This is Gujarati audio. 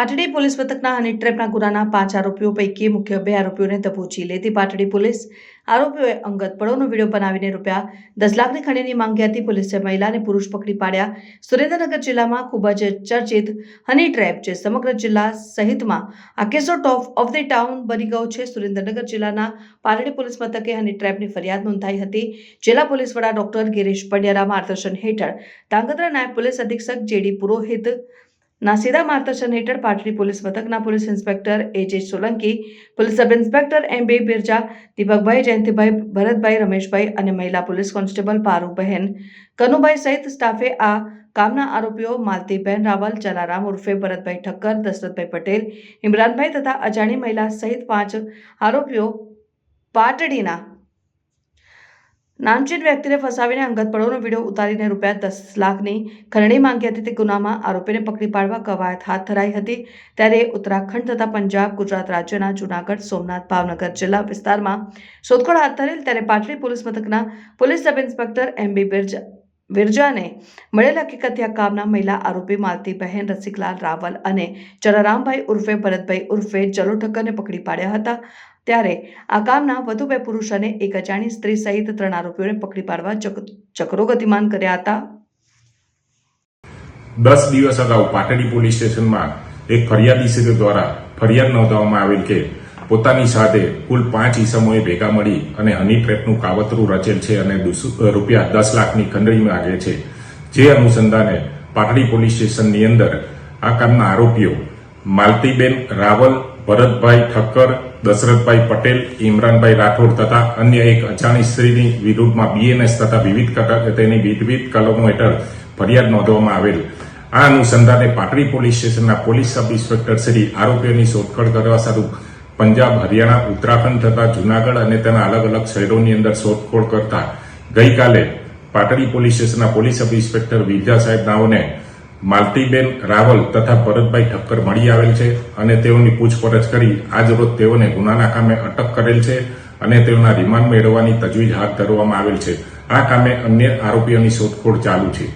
પાટડી પોલીસ મથકના હની ટ્રેપના ગુનાના પાંચ આરોપીઓ પૈકી મુખ્ય બે આરોપીઓને દબોચી લેતી પાટડી પોલીસ આરોપીઓએ અંગત પળોનો વીડિયો બનાવીને રૂપિયા દસ લાખની ખંડની માંગી હતી. પોલીસે મહિલા અને પુરુષ પકડી પાડ્યા. સુરેન્દ્રનગર જિલ્લામાં ખૂબ જ ચર્ચિત હની ટ્રેપ જે સમગ્ર જિલ્લા સહિતમાં આ કેસો ટોપ ઓફ ધ ટાઉન બની ગયો છે. સુરેન્દ્રનગર જિલ્લાના પાટડી પોલીસ મથકે હની ટ્રેપની ફરિયાદ નોંધાઈ હતી. જિલ્લા પોલીસ વડા ડોક્ટર ગિરીશ પંડ્યાના માર્ગદર્શન હેઠળ ધાંગધ્રા નાયબ પોલીસ અધિક્ષક જેડી પુરોહિત ના સીધા માર્ગદર્શન હેઠળ પાટડી પોલીસ મથકના police inspector AJ Solanki, police sub inspector M B Birja, Deepakbhai Jayantibhai, Bharatbhai Rameshbhai અને મહિલા પોલીસ કોન્સ્ટેબલ પારુબહેન કનુભાઈ સહિત સ્ટાફે આ કામના આરોપીઓ માલતીબહેન રાવલ, જલારામ ઉર્ફે ભરતભાઈ ઠક્કર, દશરથભાઈ પટેલ, ઇમરાનભાઈ તથા અજાણી મહિલા સહિત પાંચ આરોપીઓ પાટડીના નામચીન વ્યક્તિને ફસાવીને અંગત પડોનો વીડિયો ઉતારીને રૂપિયા દસ લાખની ખરણી માંગી હતી તે ગુનામાં આરોપીને પકડી પાડવા કવાયત હાથ ધરાઈ હતી. ત્યારે ઉત્તરાખંડ તથા પંજાબ, ગુજરાત રાજ્યના જૂનાગઢ, સોમનાથ, ભાવનગર જિલ્લા વિસ્તારમાં શોધખોળ હાથ ધરેલ ત્યારે પાટડી પોલીસ મથકના police sub inspector M B Birja વિરજાને મળેલ હકીકત આ કામના મહિલા આરોપી માલતીબહેન રસિકલાલ રાવલ અને ચરારામભાઈ ઉર્ફે ભરતભાઈ ઉર્ફે ચલો ઠક્કરને પકડી પાડ્યા હતા. ત્યારે આ કામના વધુ બે પુરુષ અને એક અજાણી સ્ત્રી સહિત ત્રણ આરોપીઓને પકડી પાડવા ચક- ચક્રો ગતિમાન કર્યા હતા. દસ દિવસ અગાઉ પાટડી પોલીસ સ્ટેશનમાં એક ફરિયાદી દ્વારા ફરિયાદ નોંધવામાં આવેલ કે પોતાની સાથે કુલ પાંચ ઈસમોએ ભેગા મળી અને હની ટ્રેપનું કાવતરું રચેલ છે અને રૂપિયા દસ લાખની ખંડણી માગે છે. જે અનુસંધાને પાટડી પોલીસ સ્ટેશનની અંદર આ કામના આરોપીઓ માલતીબેન રાવલ, ભરતભાઈ ઠક્કર, દશરથભાઈ પટેલ, ઇમરાનભાઈ રાઠોડ તથા અન્ય એક અજાણી સ્ત્રીની વિરુદ્ધમાં બીએનએસ તથા વિવિધ તેની વિવિધ કલમો હેઠળ ફરિયાદ નોંધવામાં આવેલ. આ અનુસંધાને પાટડી પોલીસ સ્ટેશનના પોલીસ સબ ઇન્સ્પેક્ટર શ્રી આરોપીઓની શોધખોળ કરવા સારું પંજાબ, હરિયાણા, ઉત્તરાખંડ તથા જુનાગઢ અને તેના અલગ અલગ શહેરોની અંદર શોધખોળ કરતા ગઈકાલે પાટડી પોલીસ સ્ટેશનના પોલીસ સબ ઇન્સ્પેક્ટર વિદ્યા સાહેબ નાઓને માલતીબેન રાવલ તથા ભરતભાઈ ઠક્કર મળી આવેલ છે અને તેઓની પૂછપરછ કરી આજરોજ તેઓને ગુનાના કામે અટક કરેલ છે અને તેઓના રિમાન્ડ મેળવવાની તજવીજ હાથ ધરવામાં આવેલ છે. આ કામે અન્ય આરોપીઓની શોધખોળ ચાલુ છે.